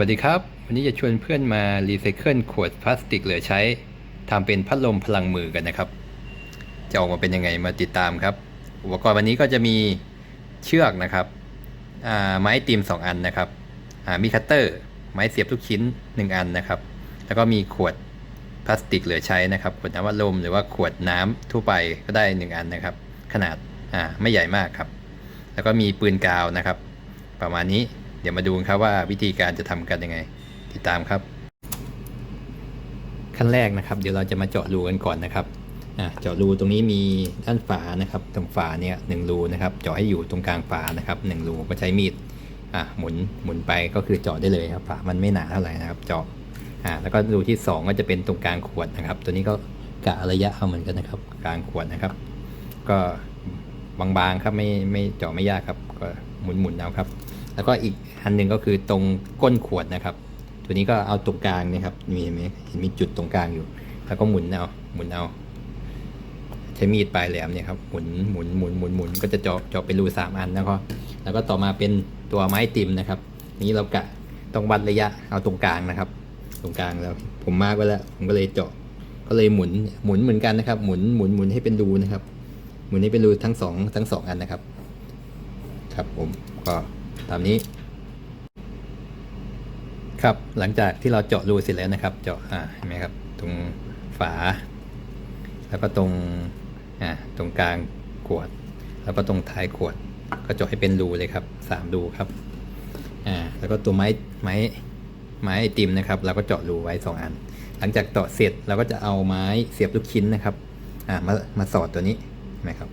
สวัสดีครับ วันนี้จะชวนเพื่อนมารีไซเคิลขวดพลาสติกเหลือใช้ทำเป็นพัดลมพลังมือกันนะครับ จะออกมาเป็นยังไงมาติดตามครับ อุปกรณ์วันนี้ก็จะมีเชือกนะครับไม้ตีม 2 อันนะครับมีคัตเตอร์ ไม้เสียบทุกชิ้น 1 อันนะครับ แล้วก็มีขวดพลาสติกเหลือใช้นะครับ ขวดน้ำอัดลมหรือว่าขวดน้ำทั่วไปก็ได้ 1 อันนะครับ ขนาดไม่ใหญ่มากครับ แล้วก็มีปืนกาวนะครับ ประมาณนี้ เดี๋ยวมาดูครับว่าวิธีการจะทำกันยังไง ติดตามครับ ขั้นแรกนะครับ เดี๋ยวเราจะมาเจาะรูกันก่อนนะครับเจาะรูตรงนี้มีด้านฝานะครับ ตรงฝาเนี่ยหนึ่งรูนะครับ เจาะให้อยู่ตรงกลางฝานะครับหนึ่งรูก็ใช้มีดอะหมุนหมุนไปก็คือเจาะได้เลยครับฝามันไม่หนาเท่าไหร่นะครับ เจาะอะแล้วก็รูที่สองก็จะเป็นตรงกลางขวดนะครับ ตัวนี้ก็กะระยะเอาเหมือนกันนะครับ กลางขวดนะครับ ก็บางๆครับไม่ไม่เจาะไม่ยากครับ ก็หมุนหมุนเอาครับ แล้วก็อีกอันหนึ่งก็คือตรงก้นขวดนะครับ ตัวนี้ก็เอาตรงกลางนี่ครับมีเห็นไหมเห็นมีจุดตรงกลางอยู่ แล้วก็หมุนเอาหมุนเอาใช้มีดปลายแหลมเนี่ยครับหมุนหมุนหมุนหมุนหมุนก็จะเจาะเจาะเป็นรูสามอันแล้วก็แล้วก็ต่อมาเป็นตัวไม้ติมนะครับ นี้เรากะต้องวัดระยะเอาตรงกลางนะครับ ตรงกลางแล้วผมมาร์กไว้แล้วผมก็เลยเจาะก็เลยหมุนหมุนเหมือนกันนะครับหมุนหมุนหมุนให้เป็นรูนะครับ หมุนให้เป็นรูทั้งสองทั้งสองอันนะครับ ครับผมก็ ตามนี้ ครับหลังจากที่เราเจาะรูเสร็จแล้วนะครับ เจาะอ่าเห็นไหมครับ ตรงฝา แล้วก็ตรงอ่าตรงกลางขวด แล้วก็ตรงท้ายขวด ก็เจาะให้เป็นรูเลยครับสามรูครับอ่าแล้วก็ตัวไม้ไม้ไม้ไอติมนะครับเราก็เจาะรูไว้สองอัน หลังจากเจาะเสร็จเราก็จะเอาไม้เสียบลูกชิ้นนะครับอ่ามามาสอดตัวนี้เห็นไหมครับ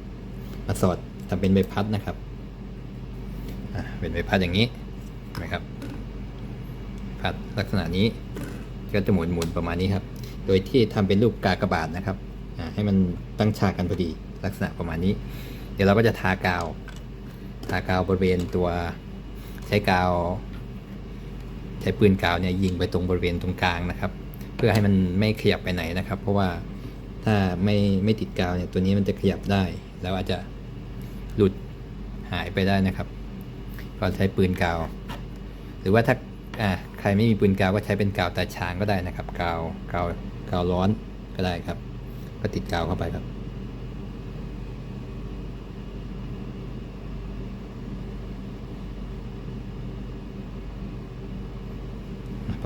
มาสอดทำเป็นใบพัดนะครับ เป็นใบพัดอย่างนี้นไหมครับ พัดลักษณะนี้ก็จะหมุนหมุนประมาณนี้ครับ โดยที่ทำเป็นรูปกากบาทนะครับให้มันตั้งฉากกันพอดีลักษณะประมาณนี้ เดี๋ยวเราก็จะทากาว ทากาวบริเวณตัวใช้กาว ใช้ปืนกาวเนี่ยยิงไปตรงบริเวณตรงกลางนะครับ เพื่อให้มันไม่ขยับไปไหนนะครับ เพราะว่าถ้าไม่ไม่ติดกาวเนี่ยตัวนี้มันจะขยับได้ แล้วอาจจะหลุดหายไปได้นะครับ ก็ใช้ปืนกาว หรือว่าถ้าอ่าใครไม่มีปืนกาวก็ใช้เป็นกาวตาช้างก็ได้นะครับ กาวกาวกาวร้อนก็ได้ครับ ก็ติดกาวเข้าไปครับ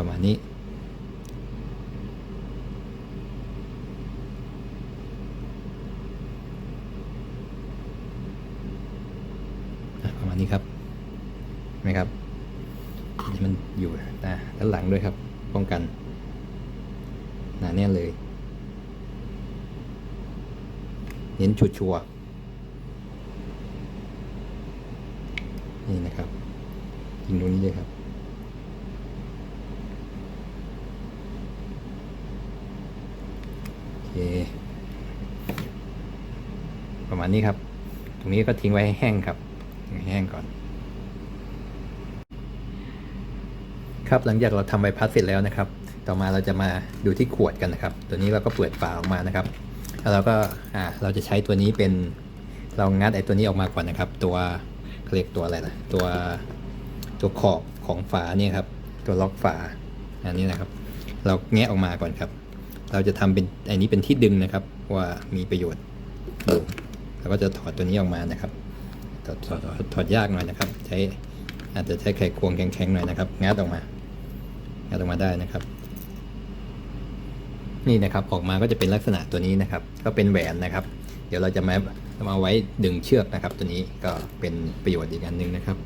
ประมาณนี้ อะประมาณนี้ครับเห็นไหมครับนี่มันอยู่นะด้านหลังด้วยครับ ป้องกัน หนาแน่นเลยเน้นชัวร์ๆนี่นะครับยิงตรงนี้เลยครับ โอเค ประมาณนี้ครับ ตรงนี้ก็ทิ้งไว้ให้แห้งครับ ให้แห้งก่อน ครับหลังจากเราทำใบพัดเสร็จแล้วนะครับ ต่อมาเราจะมาดูที่ขวดกันนะครับ ตัวนี้เราก็เปิดฝาออกมานะครับ แล้วเราก็อ่าเราจะใช้ตัวนี้เป็นเรางัดไอ้ตัวนี้ออกมาก่อนนะครับ ตัวเรียกตัวอะไรนะตัวตัวขอบของฝาเนี่ยครับ ตัวล็อกฝาอันนี้นะครับ เราแงะออกมาก่อนครับ เราจะทำเป็นอันนี้เป็นที่ดึงนะครับ ว่ามีประโยชน์เราก็จะถอดตัวนี้ออกมานะครับถอดถอดถอดถอดยากหน่อยนะครับ ใช้อาจจะใช้ไขควงแข็งๆหน่อยนะครับ งัดออกมางัดออกมาได้นะครับ นี่นะครับออกมาก็จะเป็นลักษณะตัวนี้นะครับ ก็เป็นแหวนนะครับ เดี๋ยวเราจะมามาเอาไว้ดึงเชือกนะครับ ตัวนี้ก็เป็นประโยชน์อีกอันหนึงนะครับ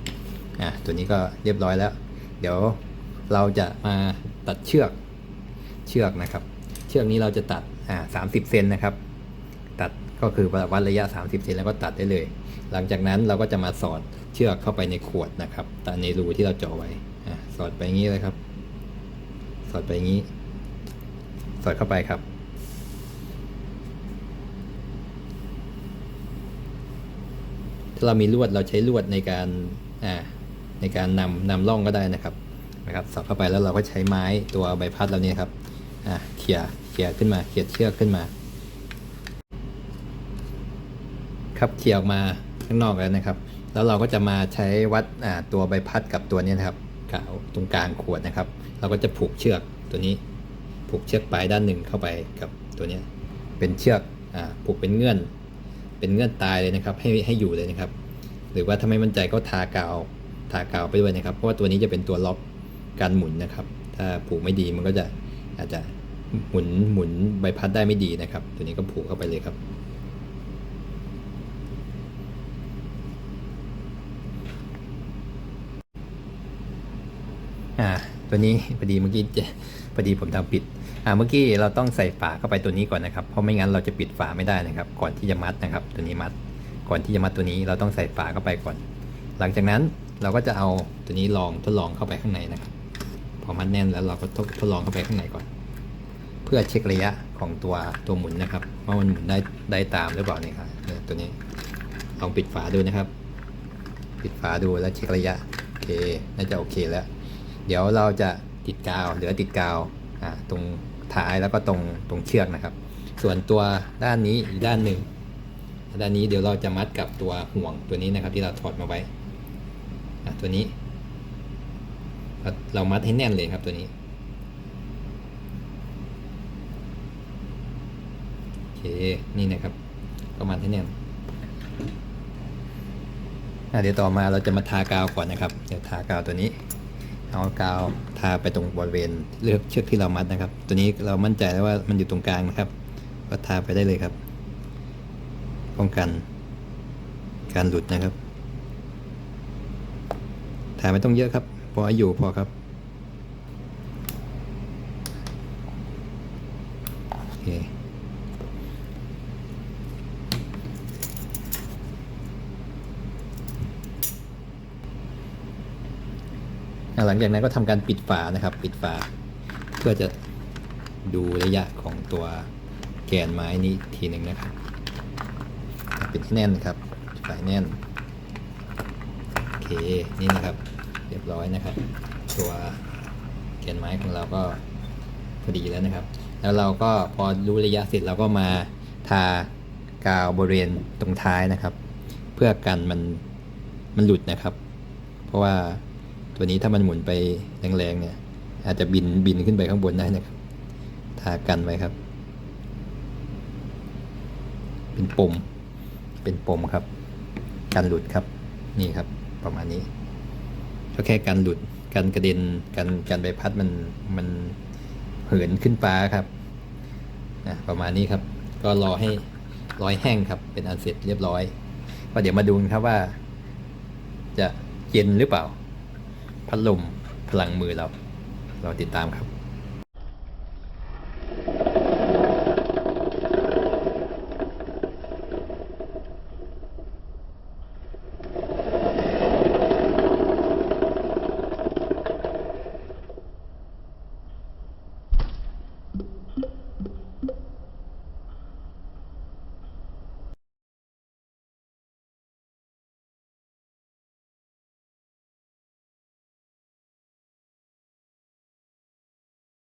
อะตัวนี้ก็เรียบร้อยแล้ว เดี๋ยวเราจะมาตัดเชือกเชือกนะครับ เชือกนี้เราจะตัดอ่าสามสิบเซนนะครับ ตัดก็คือวัดระยะ 30เซนแล้วก็ตัดได้เลย หลังจากนั้นเราก็จะมาสอดเชือกเข้าไปในขวดนะครับตัดในรูที่เราเจาะไว้อ่าสอดไปอย่างนี้เลยครับ สอดไปอย่างนี้ สอดเข้าไปครับ ถ้าเรามีลวดเราใช้ลวดในการอ่าในการนำนำร่องก็ได้นะครับนะครับสอดเข้าไปแล้วเราก็ใช้ไม้ตัวใบพัดเราเนี่ยครับอ่าเขี่ยเขี่ยขึ้นมาเขี่ยเชือกขึ้นมา ครับเขี่ยออกมาข้างนอกแล้วนะครับ แล้วเราก็จะมาใช้วัดอ่าตัวใบพัดกับตัวเนี้นะครับกาวตรงกลางขวดนะครับ เราก็จะผูกเชือกตัวนี้ ผูกเชือกปลายด้านหนึ่งเข้าไปกับตัวนี้เป็นเชือกอ่าผูกเป็นเงื่อน เป็นเงื่อนตายเลยนะครับ ให้ให้อยู่เลยนะครับ หรือว่าถ้าไม่มั่นใจก็ทากาวทากาวไปด้วยนะครับ เพราะว่าตัวนี้จะเป็นตัวล็อกการหมุนนะครับ ถ้าผูกไม่ดีมันก็จะอาจจะหมุนหมุนใบพัดได้ไม่ดีนะครับ ตัวนี้ก็ผูกเข้าไปเลยครับ อ่า ตัวนี้พอดีเมื่อกี้จะพอดีผมทำปิดอ่าเมื่อกี้เราต้องใส่ฝาเข้าไปตัวนี้ก่อนนะครับ เพราะไม่งั้นเราจะปิดฝาไม่ได้นะครับ ก่อนที่จะมัดนะครับ ตัวนี้มัด ก่อนที่จะมัดตัวนี้เราต้องใส่ฝาเข้าไปก่อน หลังจากนั้นเราก็จะเอาตัวนี้ลองทดลองเข้าไปข้างในนะครับ พอมัดแน่นแล้วเราก็ทดลองเข้าไปข้างในก่อน เพื่อเช็คระยะของตัวตัวหมุนนะครับว่ามันหมุนได้ได้ตามหรือเปล่านี่ครับตัวนี้ลองปิดฝาดูนะครับ ปิดฝาดูแล้วเช็คระยะโอเคน่าจะโอเคแล้ว เดี๋ยวเราจะติดกาวเหลือติดกาวตรงท้ายแล้วก็ตรงตรงเชือกนะครับ ส่วนตัวด้านนี้อีกด้านหนึ่งด้านนี้เดี๋ยวเราจะมัดกับตัวห่วงตัวนี้นะครับ ที่เราถอดมาไว้ตัวนี้ เรามัดให้แน่นเลยครับตัวนี้โอเคนี่นะครับก็มัดให้แน่นเดี๋ยวต่อมาเราจะมาทากาวก่อนนะครับ เดี๋ยวทากาวตัวนี้ เอากาวทาไปตรงบริเวณเลือกเชือกที่เรามัดนะครับ ตัวนี้เรามั่นใจแล้วว่ามันอยู่ตรงกลางนะครับ ก็ทาไปได้เลยครับ ป้องกัน การหลุดนะครับ ทาไม่ต้องเยอะครับ พออยู่พอครับโอเคอะ หลังจากนั้นก็ทำการปิดฝานะครับ ปิดฝา เพื่อจะดูระยะของตัวแกนไม้นี้ทีหนึ่งนะครับปิดแน่นครับฝาให้แน่นโอเคนี่นะครับ เรียบร้อยนะครับ ตัวแกนไม้ของเราก็พอดีแล้วนะครับ แล้วเราก็พอรู้ระยะเสร็จเราก็มาทากาวบริเวณตรงท้ายนะครับ เพื่อกันมันมันหลุดนะครับ เพราะว่า ตัวนี้ถ้ามันหมุนไปแรงๆเนี่ย อาจจะบินบินขึ้นไปข้างบนได้นะครับทากันไว้ครับ เป็นปม เป็นปมครับ กันหลุดครับ นี่ครับ ประมาณนี้ ก็แค่กันหลุด กันกระเด็น กันกันใบพัดมันมันเหินขึ้นฟ้าครับนะประมาณนี้ครับ ก็รอให้ร้อยแห้งครับ เป็นอันเสร็จเรียบร้อย ก็เดี๋ยวมาดูนครับว่า จะเย็นหรือเปล่า พัดลมพลังมือเรา เราติดตามครับ